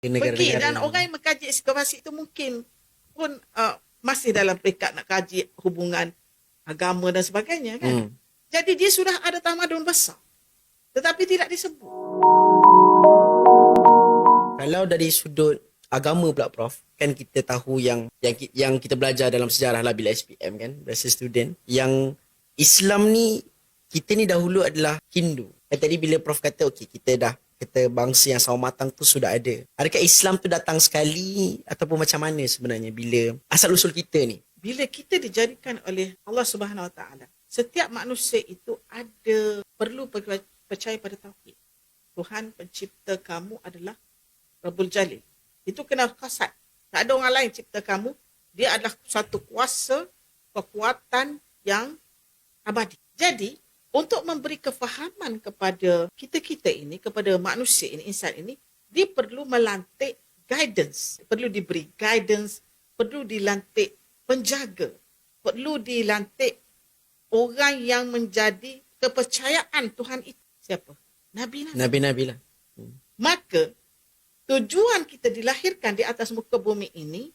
Di pergi negara-negara dan ni. orang yang mengkaji ekskavasi itu mungkin pun uh, masih dalam peringkat nak kaji hubungan agama dan sebagainya kan. Hmm. Jadi dia sudah ada tamadun besar. Tetapi tidak disebut. Kalau dari sudut agama pula Prof, kan kita tahu yang yang yang kita belajar dalam sejarah lah bila SPM kan, bahasa student, yang Islam ni kita ni dahulu adalah Hindu. Dan tadi bila Prof kata okey kita dah kita bangsa yang sama matang tu sudah ada. Adakah Islam tu datang sekali ataupun macam mana sebenarnya bila asal usul kita ni? Bila kita dijadikan oleh Allah Subhanahu Wa Taala, setiap manusia itu ada perlu per- percaya pada tauhid. Tuhan pencipta kamu adalah Rabbul Jalil. Itu kena kasat. Tak ada orang lain cipta kamu. Dia adalah satu kuasa, kekuatan yang abadi. Jadi, untuk memberi kefahaman kepada kita-kita ini, kepada manusia ini, insan ini, dia perlu melantik guidance. Perlu diberi guidance, perlu dilantik penjaga, perlu dilantik orang yang menjadi kepercayaan Tuhan itu. Siapa? Nabi-Nabi. Nabi-nabi lah. Maka tujuan kita dilahirkan di atas muka bumi ini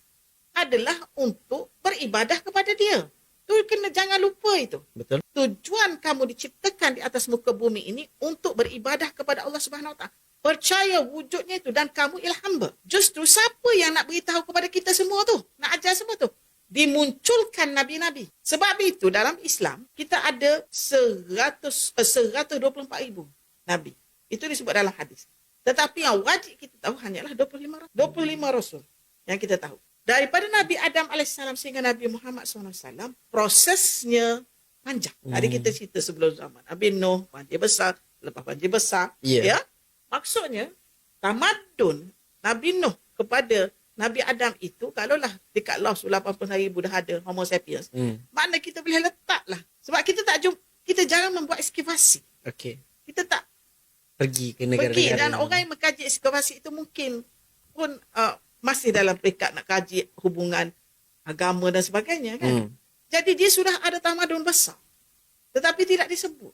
adalah untuk beribadah kepada dia. Tu kena jangan lupa itu. Betul? Tujuan kamu diciptakan di atas muka bumi ini untuk beribadah kepada Allah Subhanahu Wa Taala. Percaya wujudnya itu dan kamu ialah hamba. Justru siapa yang nak beritahu kepada kita semua tu? Nak ajar semua tu? Dimunculkan Nabi-Nabi. Sebab itu dalam Islam, kita ada 100, eh, 124 ribu Nabi. Itu disebut dalam hadis. Tetapi yang wajib kita tahu hanyalah 25 rasul. 25 rasul yang kita tahu. Daripada Nabi Adam AS sehingga Nabi Muhammad SAW, prosesnya panjang. Tadi kita cerita sebelum zaman. Nabi Nuh, banjir besar. Lepas banjir besar. Ya. ya? Maksudnya, tamadun Nabi Nuh kepada Nabi Adam itu, kalaulah dekat Laos 80 ribu dah ada Homo sapiens, Hmm. mana kita boleh letak lah. Sebab kita tak jumpa, kita jarang membuat ekskavasi. Okey. Kita tak Pergi ke pergi negara-negara. dan ni. orang yang mengkaji ekskavasi itu mungkin pun uh, masih dalam peringkat nak kaji hubungan agama dan sebagainya kan. Hmm. Jadi dia sudah ada tamadun besar. Tetapi tidak disebut.